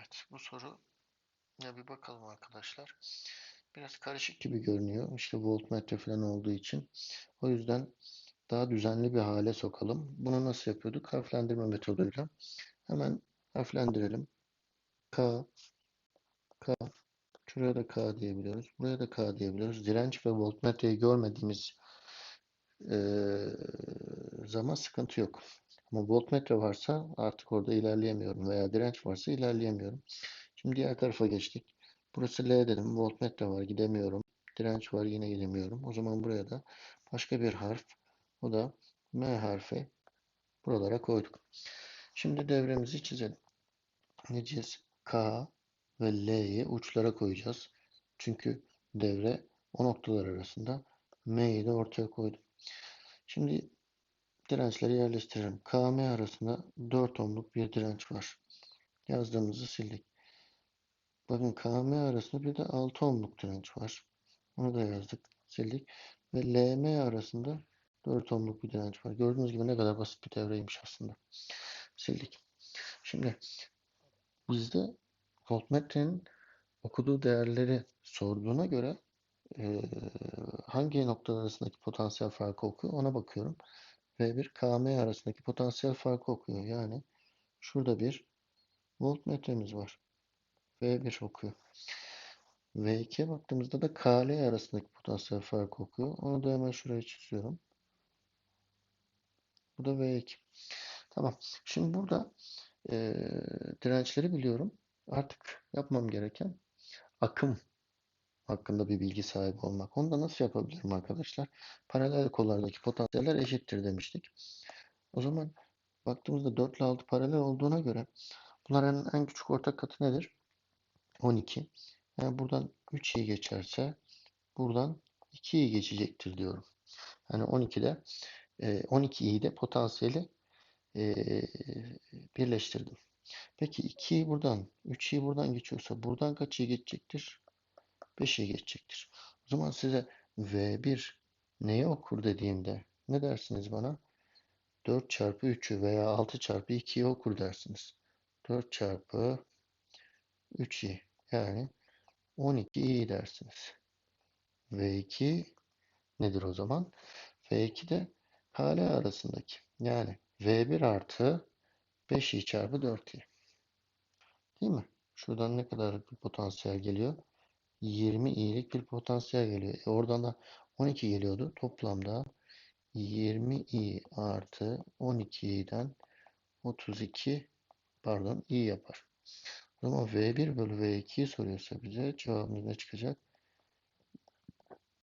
Evet, bu soru ya bir bakalım arkadaşlar. Biraz karışık gibi görünüyor. İşte voltmetre falan olduğu için. O yüzden daha düzenli bir hale sokalım. Bunu nasıl yapıyorduk? Harflendirme metoduyla. Hemen harflendirelim. K, K, şuraya da K diyebiliyoruz. Buraya da K diyebiliyoruz. Direnç ve voltmetreyi görmediğimiz eee, zaman sıkıntı yok. Ama voltmetre varsa artık orada ilerleyemiyorum veya direnç varsa ilerleyemiyorum. Şimdi diğer tarafa geçtik. Burası L dedim. Voltmetre var gidemiyorum. Direnç var yine gidemiyorum. O zaman buraya da başka bir harf. O da M harfi. Buralara koyduk. Şimdi devremizi çizelim. Ne diyeceğiz? K ve L'yi uçlara koyacağız. Çünkü devre o noktalar arasında M'yi de ortaya koydum. Şimdi dirençleri yerleştirelim. KM arasında 4 ohmluk bir direnç var. Yazdığımızı sildik. Bakın KM arasında bir de 6 ohmluk direnç var. Onu da yazdık, sildik. Ve LM arasında 4 ohmluk bir direnç var. Gördüğünüz gibi ne kadar basit bir devreymiş aslında. Sildik. Şimdi bizde voltmetrenin okuduğu değerleri sorduğuna göre eee, hangi noktalar arasındaki potansiyel farkı okuyor ona bakıyorum. V1 KM arasındaki potansiyel farkı okuyor. Yani şurada bir voltmetremiz var. V1 okuyor. V2'ye baktığımızda da KL arasındaki potansiyel farkı okuyor. Onu da hemen şuraya çiziyorum. Bu da V2. Tamam. Şimdi burada eee, dirençleri biliyorum. Artık yapmam gereken akım hakkında bir bilgi sahibi olmak. Onu da nasıl yapabilirim arkadaşlar? Paralel kollardaki potansiyeller eşittir demiştik. O zaman baktığımızda 4 ile 6 paralel olduğuna göre bunların en küçük ortak katı nedir? 12. Yani buradan 3i geçerse buradan 2i geçecektir diyorum. Yani 12'de 12i'yi de potansiyeli e, birleştirdim. Peki 2'yi buradan 3'i buradan geçiyorsa buradan kaç i geçecektir? 5'i geçecektir. O zaman size V1 neyi okur dediğimde ne dersiniz bana? 4 çarpı 3'ü veya 6 çarpı 2'yi okur dersiniz. 4 çarpı 3i yani 12i dersiniz. V2 nedir o zaman? V2 de KL arasındaki yani V1 artı 5i çarpı 4i. Değil mi? Şuradan ne kadar bir potansiyel geliyor? 20 i'lik bir potansiyel geliyor. E oradan da 12 geliyordu. Toplamda 20 i artı 12 i'den 32 pardon i yapar. O zaman V1 bölü V2'yi soruyorsa bize cevabımız ne çıkacak?